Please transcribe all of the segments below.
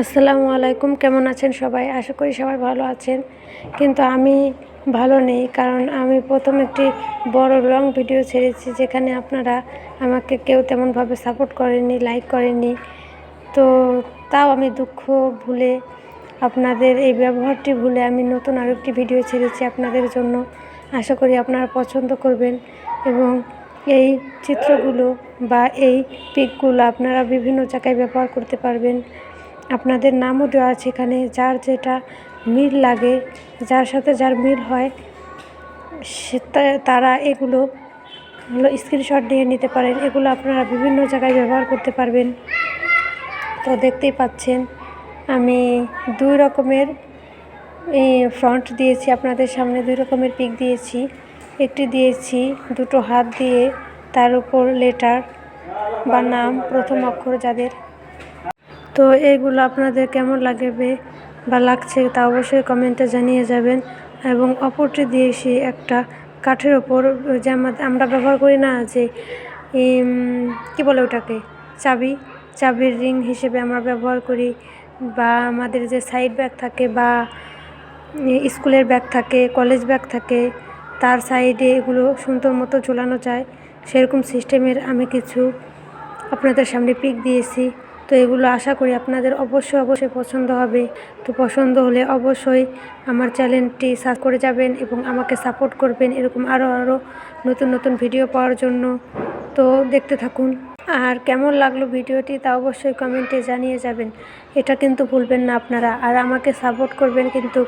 আসসালামু আলাইকুম, কেমন আছেন সবাই? আশা করি সবাই ভালো আছেন। কিন্তু আমি ভালো নেই, কারণ আমি প্রথম একটি বড় লং ভিডিও ছেড়েছি, যেখানে আপনারা আমাকে কেউ তেমনভাবে সাপোর্ট করেননি লাইক করেননি। তো তাও আমি দুঃখ ভুলে, আপনাদের এই ব্যবহারটি ভুলে আমি নতুন আরেকটি ভিডিও ছেড়েছি আপনাদের জন্য। আশা করি আপনারা পছন্দ করবেন এবং এই চিত্রগুলো বা এই পিকগুলো আপনারা বিভিন্ন জায়গায় ব্যবহার করতে পারবেন। আপনাদের নামও দেওয়া আছে এখানে, যার যেটা মিল লাগে, যার সাথে যার মিল হয়, সে তারা এগুলো স্ক্রিনশট নিয়ে নিতে পারেন। এগুলো আপনারা বিভিন্ন জায়গায় ব্যবহার করতে পারবেন। তো দেখতেই পাচ্ছেন, আমি দুই রকমের ফ্রন্ট দিয়েছি আপনাদের সামনে, দুই রকমের পিক দিয়েছি। একটি দিয়েছি দুটো হাত দিয়ে, তার উপর লেটার বা নাম প্রথম অক্ষর যাদের তো এইগুলো আপনাদের কেমন লাগবে বা লাগছে তা অবশ্যই কমেন্টে জানিয়ে যাবেন এবং অপরটি দিয়েছি একটা কাঠের ওপর যে আমরা ব্যবহার করি না যে কি বলে ওটাকে? চাবি, চাবির রিং হিসেবে আমরা ব্যবহার করি বা আমাদের যে সাইড ব্যাগ থাকে বা স্কুলের ব্যাগ থাকে, কলেজ ব্যাগ থাকে, তার সাইডে এগুলো সুন্দর মতো ঝোলানো যায়। সেরকম সিস্টেমের আমি কিছু আপনাদের সামনে পিক দিয়েছি। তো এগুলো আশা করি আপনাদের অবশ্যই অবশ্যই পছন্দ হবে। তো পছন্দ হলে অবশ্যই আমার চ্যানেলটি সার্চ করে যাবেন এবং আমাকে সাপোর্ট করবেন এরকম আরও আরও নতুন নতুন ভিডিও পাওয়ার জন্য। তো দেখতে থাকুন। আর কেমন লাগল ভিডিওটি তা অবশ্যই কমেন্টে জানিয়ে যাবেন। এটা কিন্তু ভুলবেন না আপনারা। আর আমাকে সাপোর্ট করবেন কিন্তু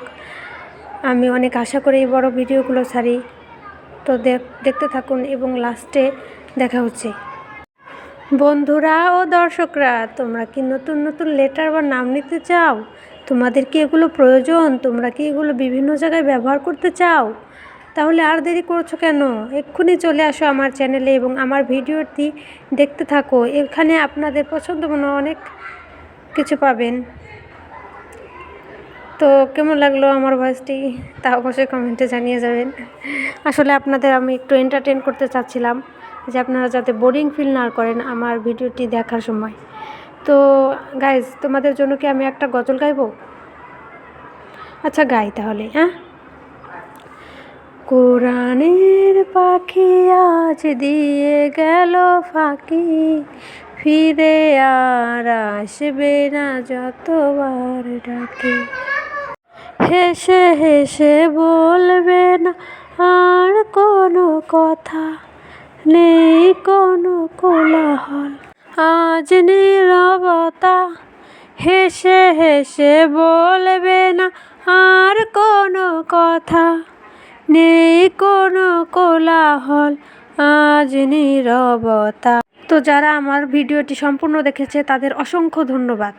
আমি অনেক আশা করে এই বড় ভিডিওগুলো ছাড়ি। তো দেখতে থাকুন এবং লাস্টে দেখা হচ্ছে। বন্ধুরা ও দর্শকরা, তোমরা কি নতুন নতুন লেটার বা নাম নিতে চাও? তোমাদের কি এগুলো প্রয়োজন? তোমরা কি এগুলো বিভিন্ন জায়গায় ব্যবহার করতে চাও? তাহলে আর দেরি করছ কেন? এক্ষুনি চলে আসো আমার চ্যানেলে এবং আমার ভিডিওটি দেখতে থাকো। এখানে আপনাদের পছন্দ মনে অনেক কিছু পাবেন। তো কেমন লাগল আমার ভয়েসটি তা অবশ্যই কমেন্টে জানিয়ে যাবেন। আসলে আপনাদের আমি একটু এন্টারটেন করতে চাচ্ছিলাম। যে আপনারা যাতে বোরিং ফিল না করেন আমার ভিডিওটি দেখার সময়। তো গাইজ তোমাদের জন্য কি আমি একটা গজল গাইবো? আচ্ছা গাই তাহলে হ্যাঁ? কোরআনের পাখি আজ দিয়ে গেল ফাঁকি, ফিরে আর আসবে না যতবার ডাকে। হেসে হেসে বলবে না আর কোনো কথা নেই কোনো কোলাহল। আজ নীরবতা হেসে হেসে বলবে না আর কোনো কথা। নেই কোনো কোলাহল, আজ নীরবতা। তো যারা আমার ভিডিওটি সম্পূর্ণ দেখেছে, তাদের অসংখ্য ধন্যবাদ।